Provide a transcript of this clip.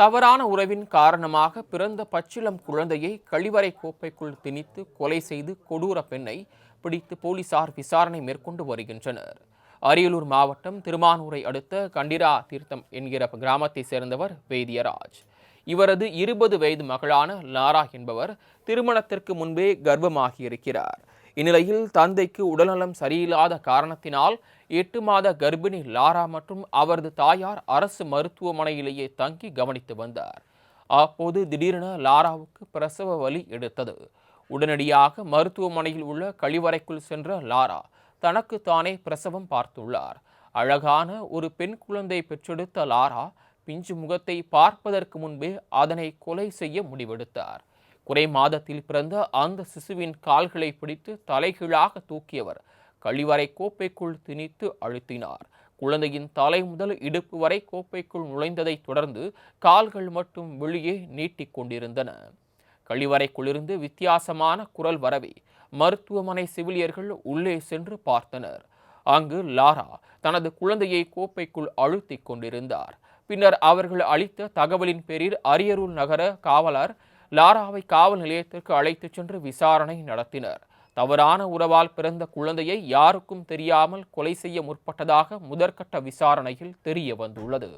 தவறான உறவின் காரணமாக பிறந்த பச்சிளம் குழந்தையை கழிவறை கோப்பைக்குள் திணித்து கொலை செய்து கொடூர பெண்ணை பிடித்து போலீசார் விசாரணை மேற்கொண்டு வருகின்றனர். அரியலூர் மாவட்டம் திருமானூரை அடுத்த கண்டிரா தீர்த்தம் என்கிற கிராமத்தை சேர்ந்தவர் வேதியராஜ். இவரது இருபது வயது மகளான லாரா என்பவர் திருமணத்திற்கு முன்பே கர்ப்பமாகியிருக்கிறார். இந்நிலையில் தந்தைக்கு உடல்நலம் சரியில்லாத காரணத்தினால் எட்டு மாத கர்ப்பிணி லாரா மற்றும் அவரது தாயார் அரசு மருத்துவமனையிலேயே தங்கி கவனித்து வந்தார். அப்போது திடீரென லாராவுக்கு பிரசவ வலி எடுத்தது. உடனடியாக மருத்துவமனையில் உள்ள கழிவறைக்குள் சென்ற லாரா தனக்கு தானே பிரசவம் பார்த்துள்ளார். அழகான ஒரு பெண் குழந்தை பெற்றெடுத்த லாரா பிஞ்சு முகத்தை பார்ப்பதற்கு முன்பே அதனை கொலை செய்ய முடிவெடுத்தார். ஒரே மாதத்தில் பிறந்த அந்த சிசுவின் கால்களை பிடித்து தலைகீழாக தூக்கியவர் கழிவறை கோப்பைக்குள் திணித்து அழுத்தினார். குழந்தையின் தலை முதல் இடுப்பு வரை கோப்பைக்குள் நுழைந்ததைத் தொடர்ந்து கால்கள் மட்டும் வெளியே நீட்டிக் கொண்டிருந்தன. கழிவறைக்குள்ளிருந்து வித்தியாசமான குரல் வரவே மருத்துவமனை செவிலியர்கள் உள்ளே சென்று பார்த்தனர். அங்கு லாரா தனது குழந்தையை கோப்பைக்குள் அழுத்திக் கொண்டிருந்தார். பின்னர் அவர்கள் அளித்த தகவலின் பேரில் அரியரூர் நகர காவலர் லாராவை காவல் நிலையத்திற்கு அழைத்துச் சென்று விசாரணை நடத்தினர். தவறான உறவால் பிறந்த குழந்தையை யாருக்கும் தெரியாமல் கொலை செய்ய முற்பட்டதாக முதற்கட்ட விசாரணையில் தெரிய வந்துள்ளது.